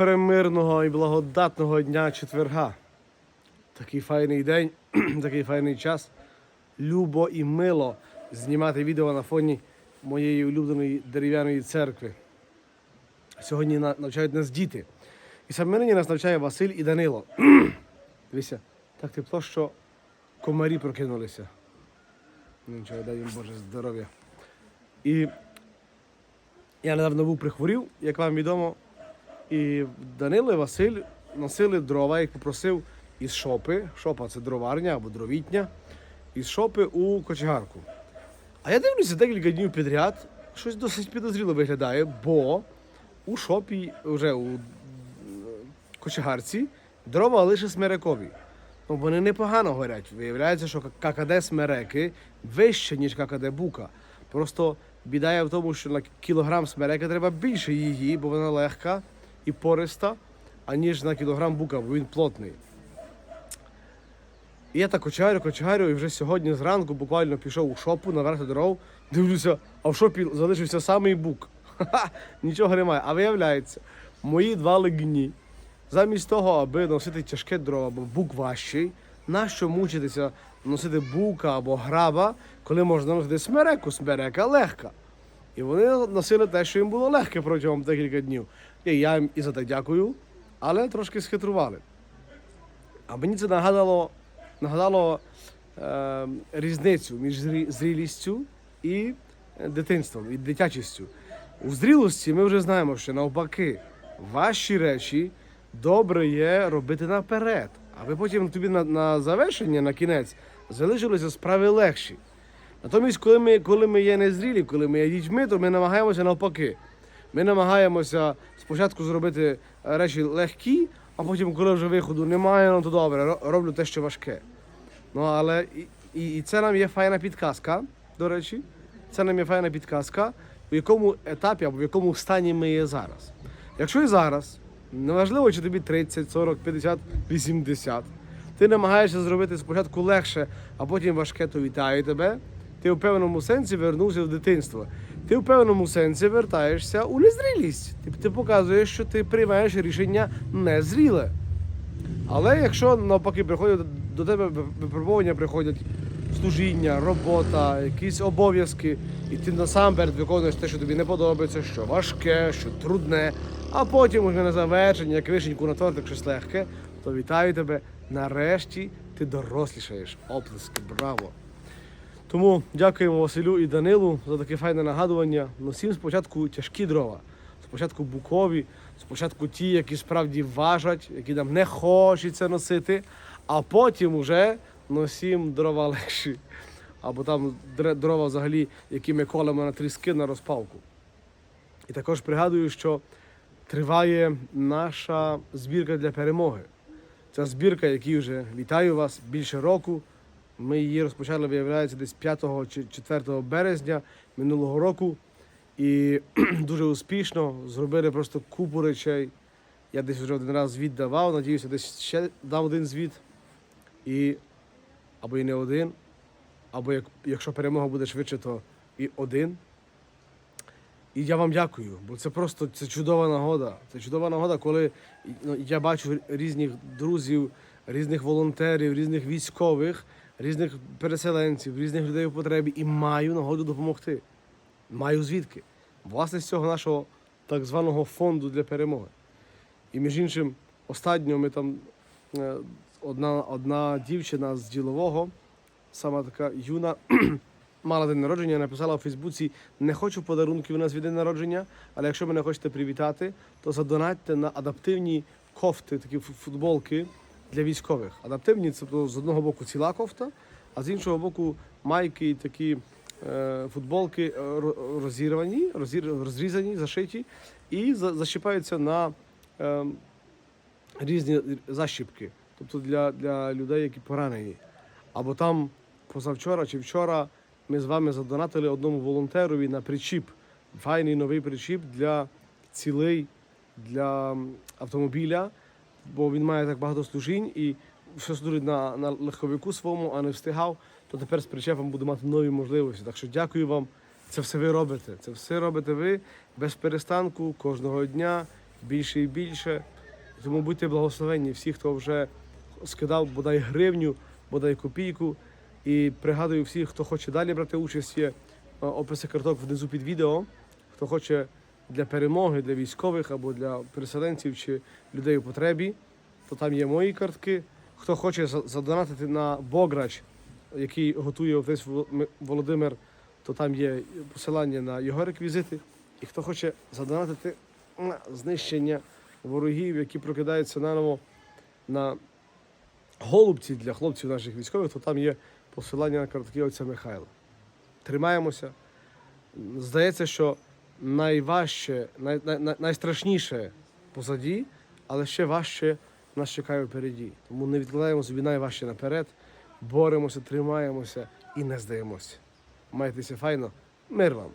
премирного і благодатного дня четверга. Такий файний день, такий файний час. Любо і мило знімати відео на фоні моєї улюбленої дерев'яної церкви. Сьогодні навчають нас діти. І саме нині нас навчає Василь і Данило. Дивіться, так тепло, що комарі прокинулися. Ну, Нічого, дай їм Боже здоров'я. І я недавно був прихворів, як вам відомо. І Данило і Василь носили дрова, як попросив із шопи. Шопа це дроварня або дровітня. Із шопи у кочегарку. А я дивлюся декілька днів підряд, щось досить підозріло виглядає, бо у шопі, вже у е, кочегарці, дрова лише смерекові. Ну, вони непогано горять. Виявляється, що ККД смереки вище, ніж ККД бука. Просто біда є в тому, що на кілограм смереки треба більше її, бо вона легка і пориста, аніж на кілограм бука, бо він плотний. І я так кочегарю, кочегарю, і вже сьогодні зранку буквально пішов у шопу наверх дров, дивлюся, а в шопі залишився самий бук. Ха-ха, нічого немає. А виявляється, мої два легні, замість того, аби носити тяжке дрова, бо бук важчий, нащо мучитися носити бука або граба, коли можна носити смереку, смерека легка. І вони носили те, що їм було легке протягом декілька днів. І я їм і за те дякую, але трошки схитрували. А мені це нагадало, нагадало е, різницю між зрілістю і дитинством, і дитячістю. У зрілості ми вже знаємо, що навпаки, ваші речі добре є робити наперед, аби потім тобі на, на завершення, на кінець, залишилися справи легші. Натомість, коли ми, коли ми є незрілі, коли ми є дітьми, то ми намагаємося навпаки. Ми намагаємося спочатку зробити е, речі легкі, а потім, коли вже виходу немає, ну то добре, роблю те, що важке. Ну але і, і, і це нам є файна підказка, до речі. Це нам є файна підказка, в якому етапі або в якому стані ми є зараз. Якщо і зараз, неважливо, чи тобі 30, 40, 50, 80, ти намагаєшся зробити спочатку легше, а потім важке, то вітаю тебе. Ти в певному сенсі вернувся в дитинство. Ти в певному сенсі вертаєшся у незрілість. Ти, ти показуєш, що ти приймаєш рішення незріле. Але якщо навпаки приходять до тебе випробування, приходять служіння, робота, якісь обов'язки, і ти насамперед виконуєш те, що тобі не подобається, що важке, що трудне, а потім уже на завершення, як вишеньку на тортик щось легке, то вітаю тебе. Нарешті ти дорослішаєш. Оплески, браво! Тому дякуємо Василю і Данилу за таке файне нагадування. Носім спочатку тяжкі дрова, спочатку букові, спочатку ті, які справді важать, які нам не хочеться носити, а потім уже носім дрова легші. Або там дрова взагалі, які ми колемо на тріски на розпалку. І також пригадую, що триває наша збірка для перемоги. Ця збірка, якій вже вітаю вас більше року. Ми її розпочали, виявляється, десь 5 чи 4 березня минулого року. І дуже успішно зробили просто купу речей. Я десь вже один раз звіт давав, надіюся, десь ще дам один звіт. І або і не один, або як, якщо перемога буде швидше, то і один. І я вам дякую, бо це просто це чудова нагода. Це чудова нагода, коли ну, я бачу різних друзів, різних волонтерів, різних військових, різних переселенців, різних людей у потребі і маю нагоду допомогти. Маю звідки? Власне, з цього нашого так званого фонду для перемоги. І між іншим, останньо ми там е, одна, одна дівчина з ділового, сама така юна, мала день народження, написала у Фейсбуці: не хочу подарунків на свій день народження, але якщо мене хочете привітати, то задонатьте на адаптивні кофти, такі футболки для військових. Адаптивні це з одного боку ціла кофта, а з іншого боку майки і такі е, футболки е, розірвані, розір- розрізані, зашиті і за- защіпаються на е, різні защіпки, тобто для, для людей, які поранені. Або там позавчора чи вчора ми з вами задонатили одному волонтерові на причіп. Файний новий причіп для цілей для автомобіля, бо він має так багато служінь і все служить на, на легковику своєму, а не встигав, то тепер з причепом буде мати нові можливості. Так що дякую вам. Це все ви робите. Це все робите ви без перестанку кожного дня. більше і більше. Тому будьте благословенні всі, хто вже скидав бодай гривню, бодай копійку. І пригадую всіх, хто хоче далі брати участь, є е, описи карток внизу під відео. Хто хоче для перемоги, для військових або для переселенців чи людей у потребі, то там є мої картки. Хто хоче задонатити на Бограч, який готує отець Володимир, то там є посилання на його реквізити. І хто хоче задонатити на знищення ворогів, які прокидаються наново на голубці для хлопців наших військових, то там є посилання на картки отця Михайла. Тримаємося. Здається, що найважче, най, най, най- найстрашніше позаді, але ще важче нас чекає впереді. Тому не відкладаємо собі найважче наперед, боремося, тримаємося і не здаємося. Майтеся файно, мир вам!